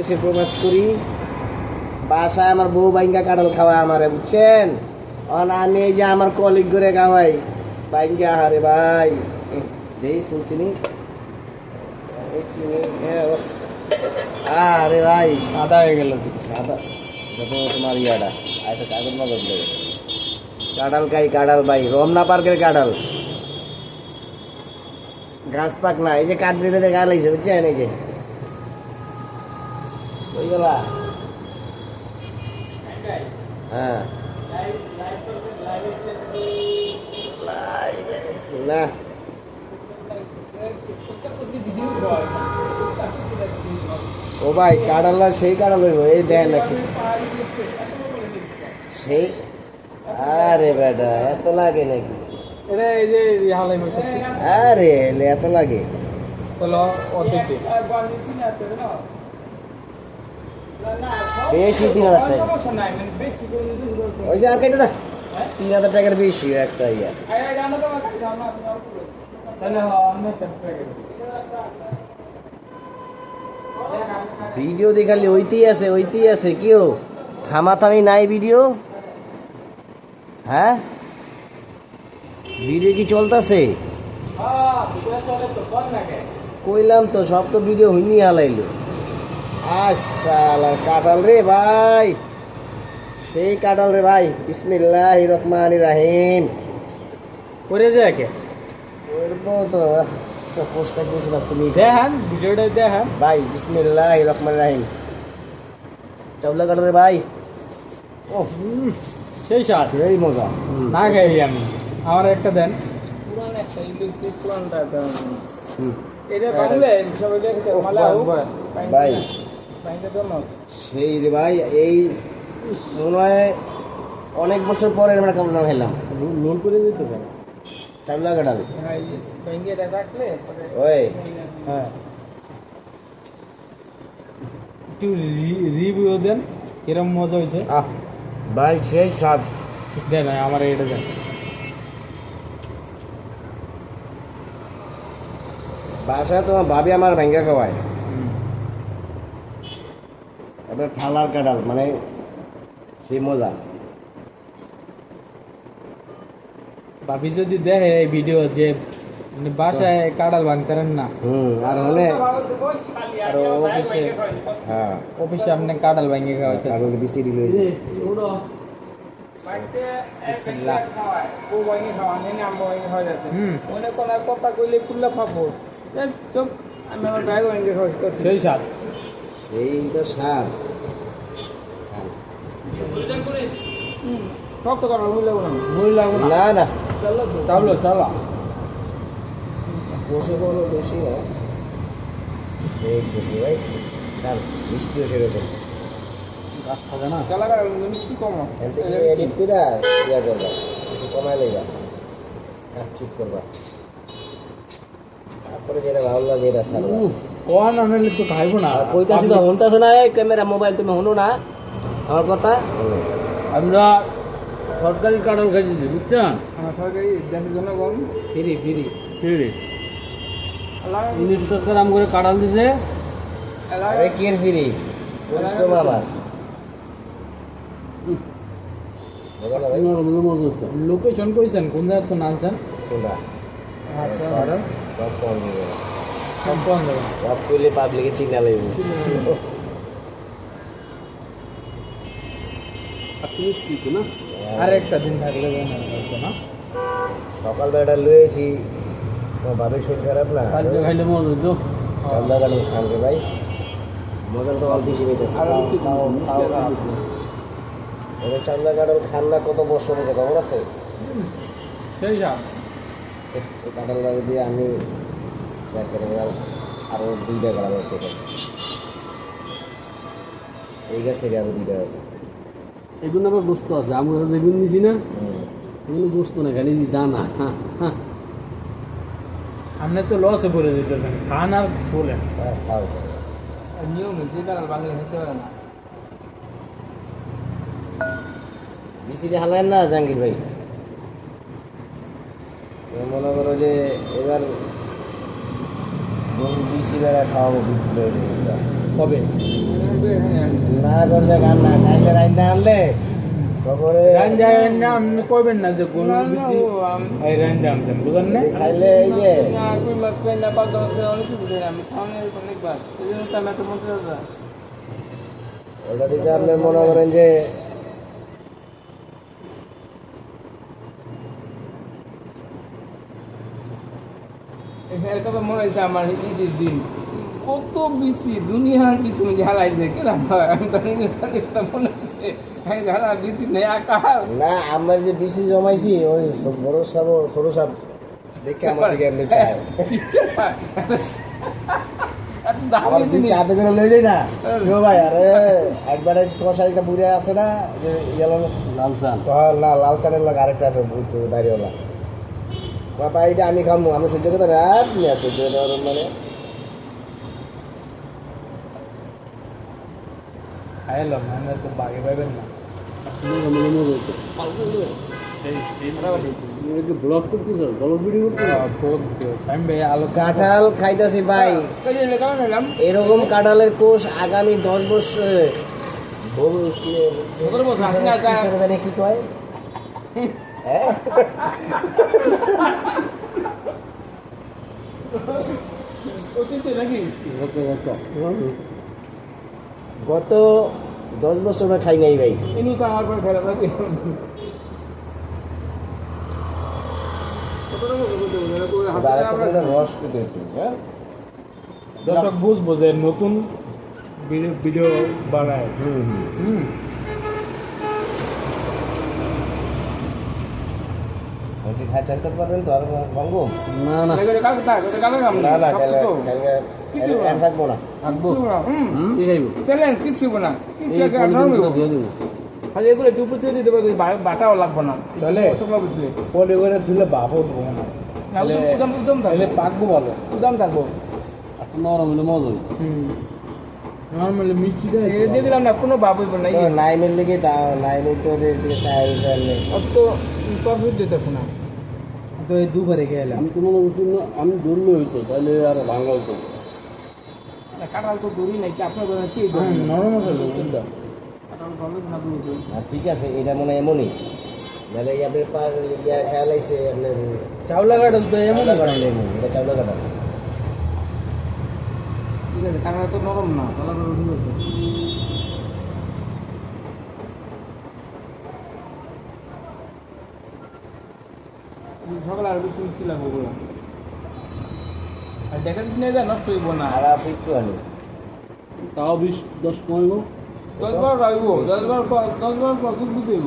দেশে প্রবেশ করি। বাসায় আমার বউ বাইঙ্গা কাঁঠাল খাওয়ায় আমারে বুঝছেন? আমি এই যে আমার কলিগ করে খাওয়াই বাইঙ্গা হারে ভাই। দেই শুনছিনি। আরে ভাই। আদা হয়ে গেল সাদা। তোমার ইয়াটা। একটা কাগজ মাগজ দেবে কাঁঠাল খাই কাঁঠাল ভাই। রমনা পার্কের কাঁঠাল। গাছ পাক না এই যে কাঠ বেড়ে গা লাগছে বুঝছেন? এই যে। ওই গেলা হ্যাঁ। না। ও ভাই কাঁঠাল সেই হইব এই দেন না কিছু সেই? আরে বেটা এত লাগে নাকি? আরে এত লাগে। বেশি তিন হাজার টাকা। ওই যে আর কেটে না তিন হাজার টাকার বেশি একটা ইয়া। ভিডিও দেখালে, ওইতেই আছে ওইতেই আছে কেউ। থামাথামি নাই ভিডিও? হ্যাঁ? ভিডিও কি চলতেছে? কইলাম তো, সব তো ভিডিও হইনি হালাইলো। আসালা কাটাল রে ভাই। সেই কাটাল রে ভাই বিসমিল্লাহ রহমান রাহিম। করে যায় কে? করব তো পোস্টটা করেছিলাম তুমি দেখান ভিডিওটা দেখান। ভাই বিসমিল্লাহ রহমান রাহিম। চাউলা কাটাল রে ভাই। ও সেই সাত সেই মজা। না খাই আমি। আমার একটা দেন। পুরান একটা ইলুসি পুরানটা দেন। হুম। এটা বাংলা সবাই দেখতে হোক ভাই সেই রে ভাই এই মনে হয় অনেক বছর পরে আমরা কেমন খেলাম লোন করে দিতে চাই হ্যাঁ রাখলে ওই। হ্যাঁ। একটু রিভিউ দেন কিরম মজা হয়েছে? আহ ভাই সেই স্বাদ। দেন আমার এটা দেন। বাসায় তোমার ভাবি আমার ভেঙ্গা খাওয়ায়। এবার ঠালার কাটাল মানে সেই মজা। ভাবি যদি দেখে এই ভিডিও যে মানে বাসায় কাঁড়াল ভাঙতারেন না। হুম আর হলে আর অফিসে হ্যাঁ। অফিসে আপনি কাঁড়াল ভাঙিয়ে খাওয়াতে কাটাল বেশি দিল হুম। সেই সাত সেই তো স্বাদ না। না। না চালো চালো কষে বলো বেশি না সেই খুশি ভাই তার মিষ্টিও সেরকম। গাছ থাকে না। এডিট করে ইয়া করবা কমাই লেবা কাটছিট করবা। তারপরে যেটা ভালো লাগে এটা ছাড়বা। কোন আনলে তো খাইবো না। কইতাছি তো শুনতাছ না এই ক্যামেরা মোবাইল তুমি শুনো না? আমার কথা? আমরা সরকারি কাঁঠাল খাইছি বুঝছেন সরকারি দেশের জন্য ফ্রি ফ্রি ফ্রি। করে দিছে। আরে ফিরি? লোকেশন কইছেন কোন জায়গা তো নামছেন কোনটা? সব করলে পাবলিকে চিনা লাগবে আর দিন থাকলে না সকাল বেলাটা লয়েছি। তোমার বাবির শরীর খারাপ না? কালকে খাইলে মজা তো চান্দা গাড়ি খানকে ভাই। মজার তো অল্প বেশি পেতেছে এবার চান্দা কাঁঠাল খান না কত বছর হয়েছে খবর আছে? সেই এই এই কাঁঠালটা দিয়ে আমি একেবারে আর- আরও দুইটা কাঁঠাল আছে। এই গাছে আরও দুইটা আছে। এগুলো আবার গোস্ত আছে আমরা যেগুলো নিছি না। এগুলো গোস্ত না খালি দানা। আপনি তো লসে পড়ে যেতেছেন খান আর বলেন। হ্যাঁ, নিয়ম যে কারণ বাংলা খেতে পারে না। বিসিটি হালায় না জাহাঙ্গীর ভাই? মনে করো যে এবার বেড়া খাওয়াবো কবে? না করছে না কাইলে আনলে? তারপরে না আপনি কইবেন না যে গরু বেশি এই রান দিয়ে আনছেন বুঝলেন না খাইলে এই যে ওটা থেকে আপনি মনে করেন যে এর কথা মনে হয়েছে আমার ঈদের দিন। কত বেশি দুনিয়ার কিছু ঝালাইছে কিরম হয়? আমি তো মনে হচ্ছে নেই আকার না আমার যে বেশি জমাইছি ওই বড় সাপ ছোট সাপ দেখে আমার দিকে এমনি চায়। এত আমার চাতে করে লই যাই না। শো ভাই আরে অ্যাডভার্টাইজ কষাইটা বুড়ে আছে না যে ইয়েলো লাল চান। না লাল চানের লোক আরেকটা আছে বুঝছ দাঁড়িয়েওয়ালা বাবা এইটা আমি খামু আমি সহ্য করতে না আর তুমি আর সহ্য করতে মানে খাইলাম তো বাগে পাইবেন না কাঁঠাল খাইতেছি ভাই এরকম কাঁঠালের কোষ আগামী দশ বছর কি কয় হ্যাঁ? অতীতে নাকি কত কত? গত দশ বছর খাই নাই ভাই। রস হ্যাঁ? দর্শক বুঝব যে নতুন ভিডিও ভিডিও বানায়। হুম। হুম। ওকে খাই চাইতে পারবেন তো আর ভঙ্গ না না ওটা না না থাকব না থাকব না। কি চ্যালেঞ্জ কিছু খালি এগুলো উপর দিয়ে দিতে পারবে বাটাও লাগবে না তাহলে? পরে করে তুলে বাপ উঠবো না না, উদম উদম তাহলে পাকবো ভালো উদম থাকব নরম হলে মজা হবে নর্মালি মিষ্টি দিয়ে দিলাম না কোনো ভাব হইব না তো নাইমের লিগে তা নাইমের তো ওদের দিকে চায় বিচার নেই অত তরফিট দিতেছে না। তো এই দুবারে গেলাম। আমি মনে করছি আমি ধরলে হইতো তাহলে আর ভাঙা হইতো কাঁঠাল তো দড়ি নাই কি আপনার কি? হ্যাঁ নরম ঠিক আছে এটা মনে এমনই। নাহলে এই আপনার পা খেয়াল আইছে আপনার চাউলা কাটল তো এমন চাউলা কাটাল এমন এটা চাউলা কাটাল ঠিক আছে কাঁঠাল তো নরম না কাঁঠাল ঠিক আছে। সকালে আর বেশি মিষ্টি লাগবে ওগুলো আর দেখা দিস না যা নষ্ট হইব না। আর আছে একটু আনি তাও বিশ দশ কমাইব? দশ বার রাখব দশ বার দশ বার প্রচুর বুঝেইব।